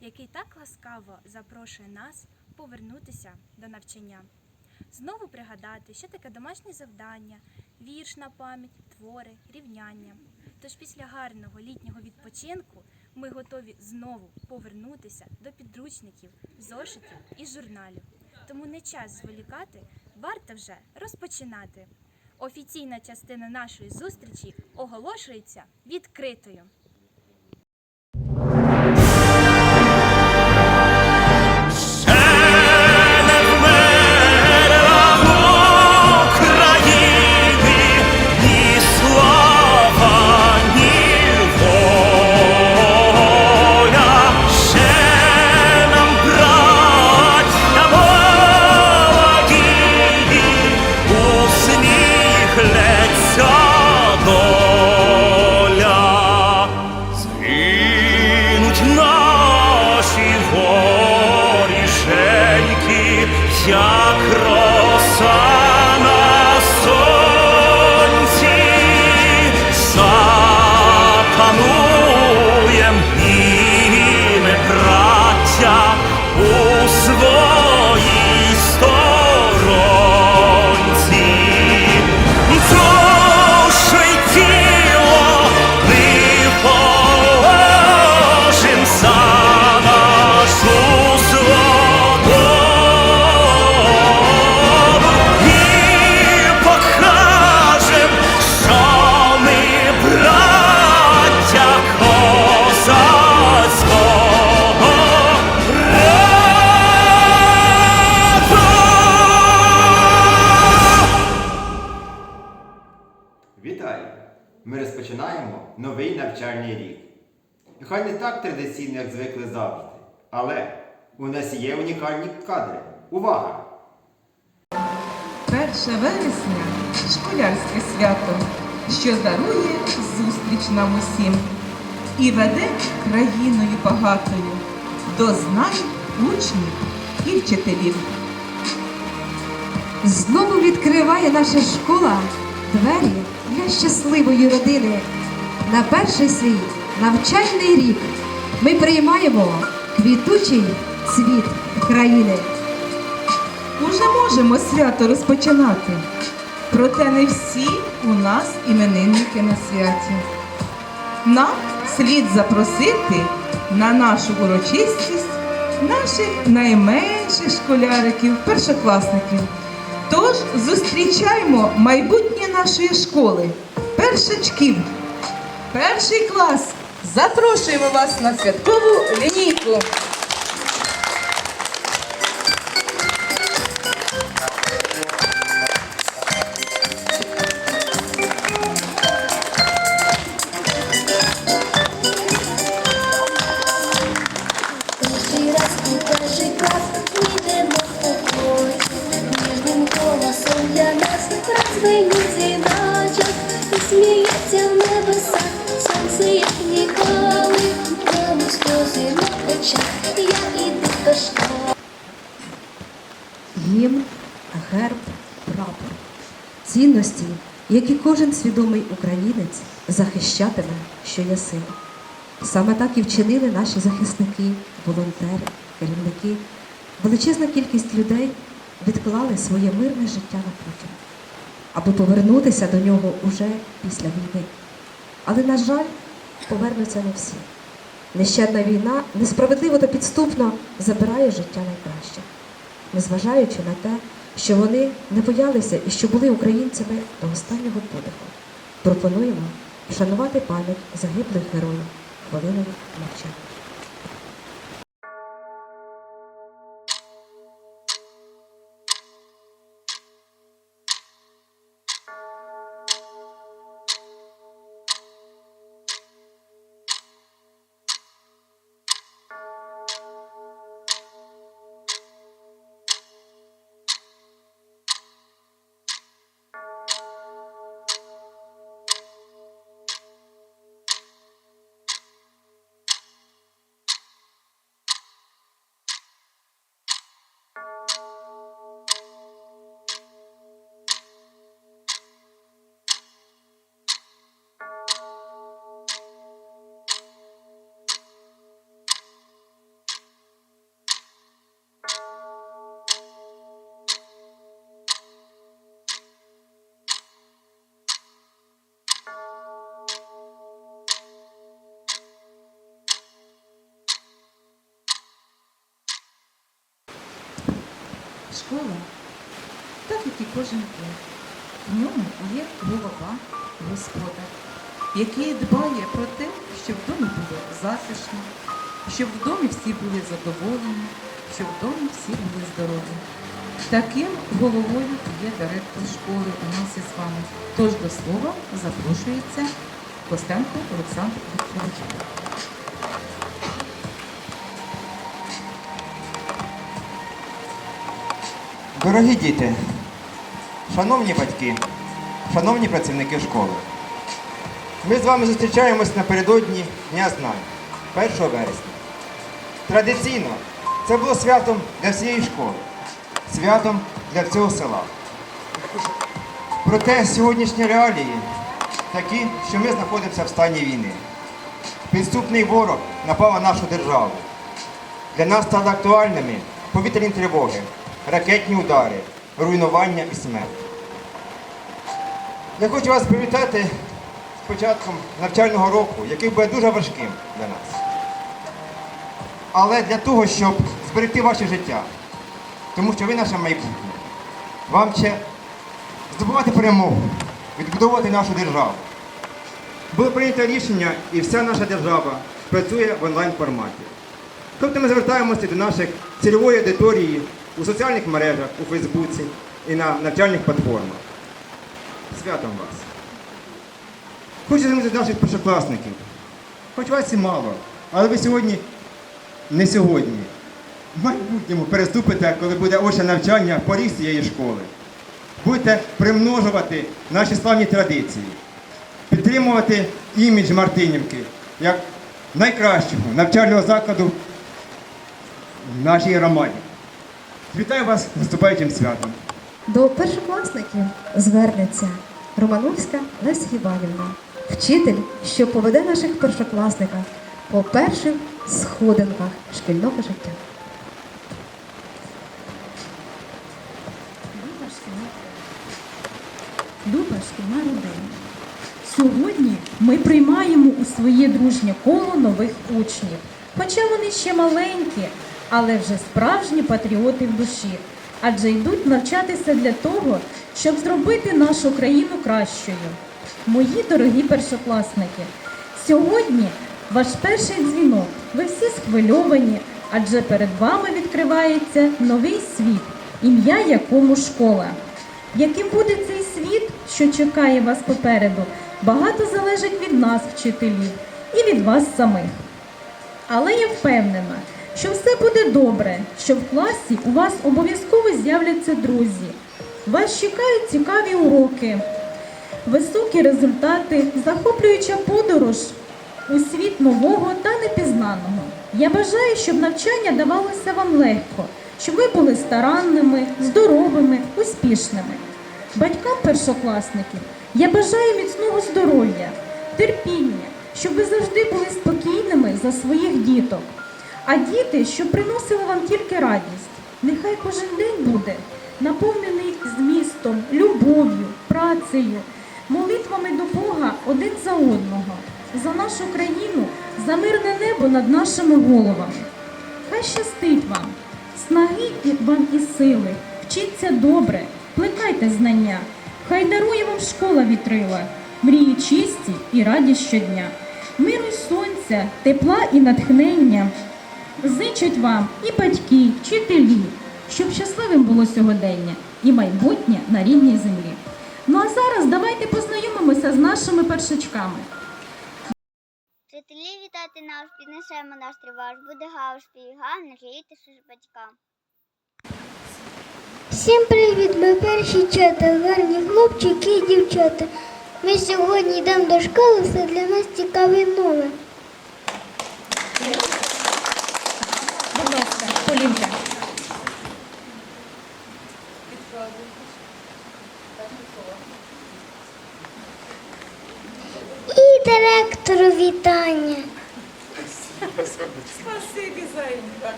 який так ласкаво запрошує нас повернутися до навчання. Знову пригадати, що таке домашнє завдання, вірш на пам'ять, твори, рівняння. Тож після гарного літнього відпочинку ми готові знову повернутися до підручників, зошитів і журналів. Тому не час зволікати, варто вже розпочинати. Офіційна частина нашої зустрічі оголошується відкритою. Ми розпочинаємо новий навчальний рік. І Хай не так традиційно, як звикли завжди. Але у нас є унікальні кадри. Увага! 1 вересня школярське свято, що дарує зустріч нам усім і веде країною багатою до знань учнів і вчителів. Знову відкриває наша школа двері для щасливої родини. На перший свій навчальний рік ми приймаємо квітучий цвіт країни. Уже можемо свято розпочинати, проте не всі у нас іменинники на святі. Нам слід запросити на нашу урочистість наших найменших школяриків, першокласників. Тож зустрічаємо майбутнє нашої школи, першачків. Перший клас. Запрошуємо вас на святкову лінійку. Свідомий українець захищатиме, що є сила. Саме так і вчинили наші захисники, волонтери, керівники. Величезна кількість людей відклали своє мирне життя на потім, аби повернутися до нього уже після війни. Але, на жаль, повернуться не всі. Нещадна війна несправедливо та підступно забирає життя найкраще, незважаючи на те, що вони не боялися і що були українцями до останнього подиху. Пропонуємо вшанувати пам'ять загиблих героїв хвилиною мовчання. Школа, так як і кожен день. В ньому є голова, господар, який дбає про те, щоб в домі було затишно, щоб в домі всі були задоволені, щоб в домі всі були здорові. Таким головою є директор школи у нас із вами. Тож до слова запрошується Костенко Олександр Вікторович. Дорогі діти, шановні батьки, шановні працівники школи, ми з вами зустрічаємось напередодні Дня знань 1 вересня. Традиційно це було святом для всієї школи, святом для всього села. Проте сьогоднішні реалії такі, що ми знаходимося в стані війни. Підступний ворог напав на нашу державу. Для нас стали актуальними повітряні тривоги, ракетні удари, руйнування і смерть. Я хочу вас привітати з початком навчального року, який буде дуже важким для нас. Але для того, щоб зберегти ваше життя, тому що ви наше майбутнє, вам ще здобувати перемогу, відбудовувати нашу державу. Було прийнято рішення, і вся наша держава працює в онлайн форматі. Тобто ми звертаємося до наших цільової аудиторії у соціальних мережах, у Фейсбуці і на навчальних платформах. Святом вас! Хочу звернутися наших першокласників. Хоч вас і мало, але ви сьогодні не сьогодні. В майбутньому переступите, коли буде очне навчання поріг цієї школи. Будете примножувати наші славні традиції, підтримувати імідж Мартинівки як найкращого навчального закладу в нашій громаді. Вітаю вас з наступаючим святом. До першокласників звернеться Романовська Леся Іванівна, вчитель, що поведе наших першокласників по перших сходинках шкільного життя. Люба шкільна, родина. Сьогодні ми приймаємо у своє дружнє коло нових учнів. Хоча вони ще маленькі, але вже справжні патріоти в душі, адже йдуть навчатися для того, щоб зробити нашу країну кращою. Мої дорогі першокласники, сьогодні ваш перший дзвінок. Ви всі схвильовані, адже перед вами відкривається новий світ, ім'я якому школа. Яким буде цей світ, що чекає вас попереду, багато залежить від нас, вчителів, і від вас самих. Але я впевнена, що все буде добре, що в класі у вас обов'язково з'являться друзі. Вас чекають цікаві уроки, високі результати, захоплююча подорож у світ нового та непізнаного. Я бажаю, щоб навчання давалося вам легко, щоб ви були старанними, здоровими, успішними. Батькам першокласників я бажаю міцного здоров'я, терпіння, щоб ви завжди були спокійними за своїх діток. А діти, щоб приносили вам тільки радість. Нехай кожен день буде наповнений змістом, любов'ю, працею, молитвами до Бога один за одного, за нашу країну, за мирне небо над нашими головами. Хай щастить вам, снаги вам і сили, вчіться добре, плекайте знання, хай дарує вам школа вітрила, мрії чисті і радість щодня, миру й сонця, тепла і натхнення. Зичать вам і батьки, і вчителі, щоб щасливим було сьогодення і майбутнє на рідній землі. Ну а зараз давайте познайомимося з нашими першачками. Вчителі вітати наш, піднесемо наш триваж, буде гауш, піган, не жалійте ж батькам. Всім привіт, ми перші чата, гарні хлопчики і дівчата. Ми сьогодні йдемо до школи, все для нас цікаве нове. Полінка. І директору вітання.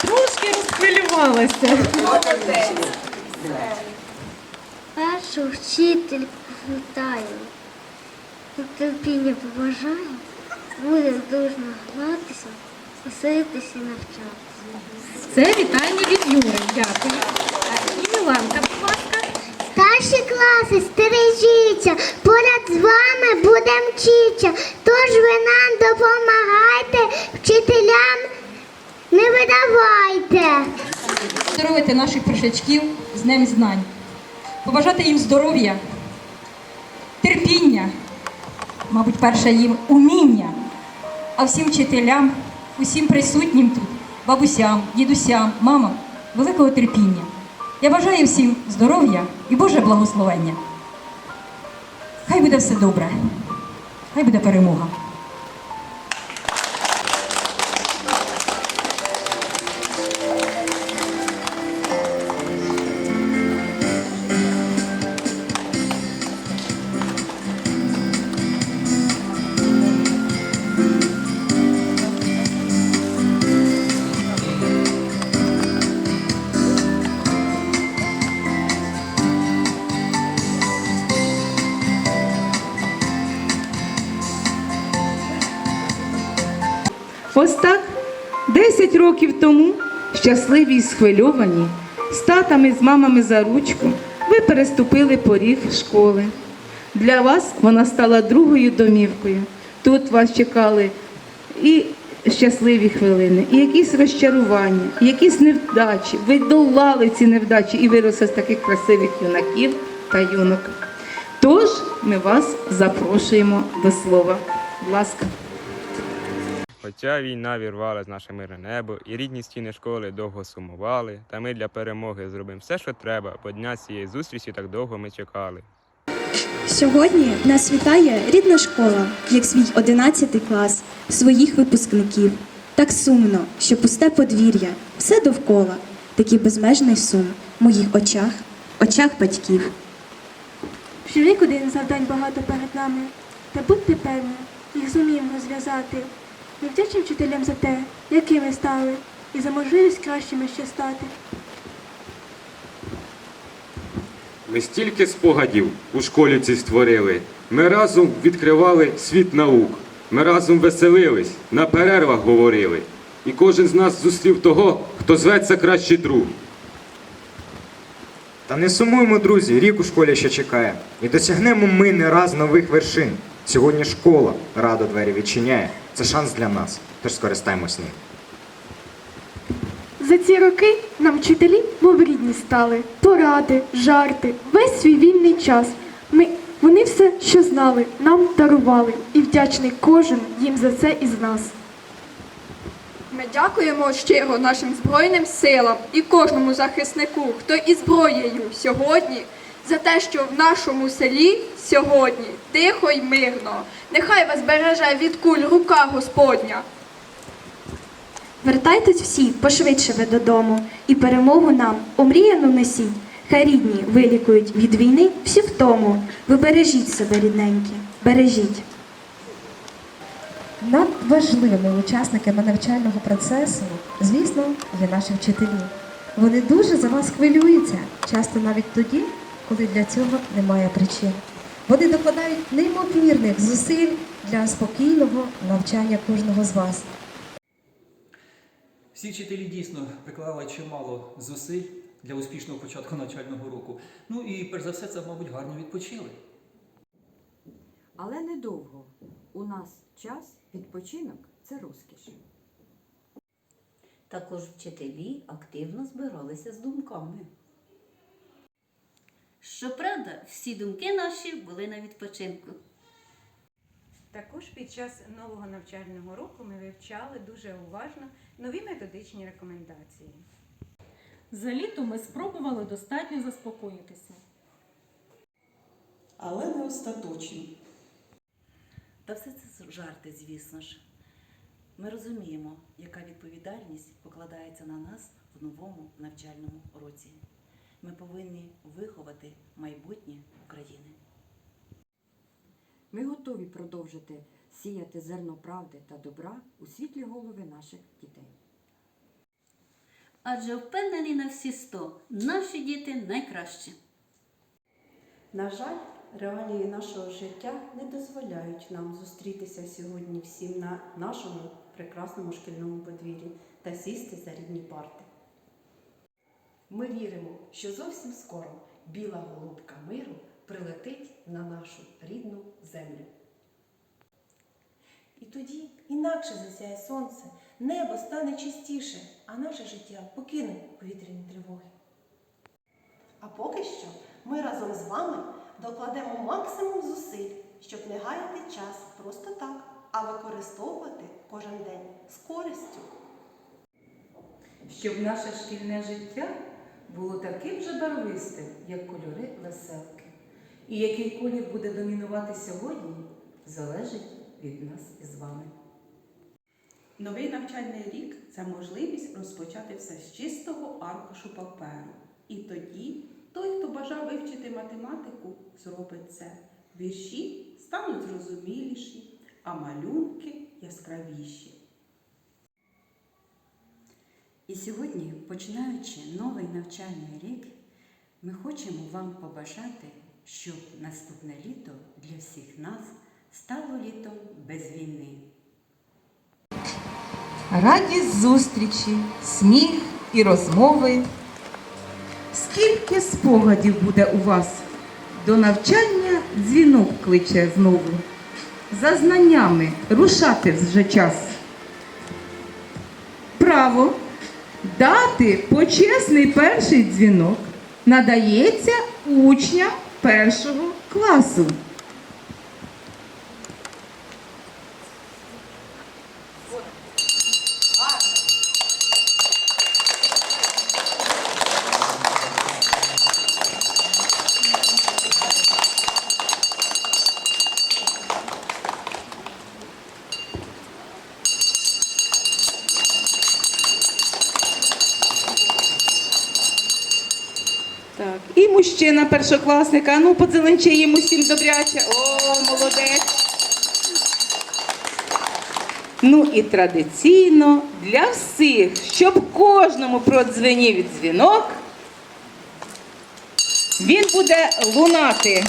Трошки розхвилювалася. Першу вчитель вітаю. Терпіння побажаю, буде дружно гратися, посипався навчатися. Це вітання від Юри. Дякую. І Міланка, будь ласка. Старші класи, стережіться, поряд з вами будемо вчитися. Тож ви нам допомагайте, вчителям не видавайте. Поздоровити наших першачків з Днем знань. Побажати їм здоров'я, терпіння, мабуть, перше їм уміння, а всім вчителям, усім присутнім тут, бабусям, дідусям, мамам, великого терпіння. Я бажаю всім здоров'я і Боже благословення. Хай буде все добре, хай буде перемога. Ось так 10 років тому, щасливі й схвильовані, з татами, з мамами за ручку, ви переступили поріг школи. Для вас вона стала другою домівкою. Тут вас чекали і щасливі хвилини, і якісь розчарування, і якісь невдачі. Ви долали ці невдачі і виросли з таких красивих юнаків та юнок. Тож ми вас запрошуємо до слова. Будь ласка. Хоча війна вірвала з наше мирне небо, і рідні стіни школи довго сумували, та ми для перемоги зробимо все, що треба, бо дня цієї зустрічі так довго ми чекали. Сьогодні нас вітає рідна школа, як свій 11 клас, своїх випускників. Так сумно, що пусте подвір'я, все довкола, такий безмежний сум в моїх очах, очах батьків. Ще рік один завдань багато перед нами. Та будьте певні, їх зуміємо розв'язати. Ми вдячні вчителям за те, якими стали, і за можливість кращими ще стати. Ми стільки спогадів у школі цій створили. Ми разом відкривали світ наук. Ми разом веселились, на перервах говорили. І кожен з нас зустрів того, хто зветься кращий друг. Та не сумуємо, друзі, рік у школі ще чекає. І досягнемо ми не раз нових вершин. Сьогодні школа радо двері відчиняє. Це шанс для нас, тож скористаємось ним. За ці роки нам вчителі мов рідні стали. Поради, жарти, весь свій вільний час. Ми, вони все, що знали, нам дарували. І вдячний кожен їм за це із нас. Ми дякуємо щиро нашим Збройним силам і кожному захиснику, хто із зброєю сьогодні, за те, що в нашому селі сьогодні тихо й мирно. Нехай вас береже від куль рука Господня. Вертайтесь всі пошвидше ви додому, і перемогу нам омріяну несіть. Хай рідні вилікують від війни всю втому. Ви бережіть себе, рідненькі, бережіть. Надважливими учасниками навчального процесу, звісно, є наші вчителі. Вони дуже за вас хвилюються, часто навіть тоді, коли для цього немає причин. Вони докладають неймовірних зусиль для спокійного навчання кожного з вас. Всі вчителі дійсно приклали чимало зусиль для успішного початку навчального року. Ну і перш за все, це, мабуть, гарно відпочили. Але недовго. У нас час, відпочинок це розкіш. Також вчителі активно збиралися з думками. Щоправда, всі думки наші були на відпочинку. Також під час нового навчального року ми вивчали дуже уважно нові методичні рекомендації. За літо ми спробували достатньо заспокоїтися. Але не остаточні. Та все це жарти, звісно ж. Ми розуміємо, яка відповідальність покладається на нас в новому навчальному році. Ми повинні виховати майбутнє України. Ми готові продовжити сіяти зерно правди та добра у світлі голови наших дітей. Адже впевнені на всі сто, наші діти найкращі. На жаль, реалії нашого життя не дозволяють нам зустрітися сьогодні всім на нашому прекрасному шкільному подвір'ї та сісти за рідні парти. Ми віримо, що зовсім скоро біла голубка миру прилетить на нашу рідну землю. І тоді інакше засяє сонце, небо стане чистіше, а наше життя покине повітряні тривоги. А поки що ми разом з вами докладемо максимум зусиль, щоб не гаяти час просто так, а використовувати кожен день з користю. Щоб наше шкільне життя було таким же барвистим, як кольори веселки. І який колір буде домінувати сьогодні, залежить від нас із вами. Новий навчальний рік це можливість розпочати все з чистого аркушу паперу. І тоді той, хто бажав вивчити математику, зробить це. Вірші стануть зрозуміліші, а малюнки яскравіші. І сьогодні, починаючи новий навчальний рік, ми хочемо вам побажати, щоб наступне літо для всіх нас стало літом без війни. Радість зустрічі, сміх і розмови. Скільки спогадів буде у вас? До навчання дзвінок кличе знову. За знаннями рушати вже час. Право дати почесний перший дзвінок надається учням першого класу. Так, і мужчина першокласника. Ну, подзеленчи їм усім добряче. О, молодець. Ну і традиційно для всіх, щоб кожному продзвенів дзвінок, він буде лунати.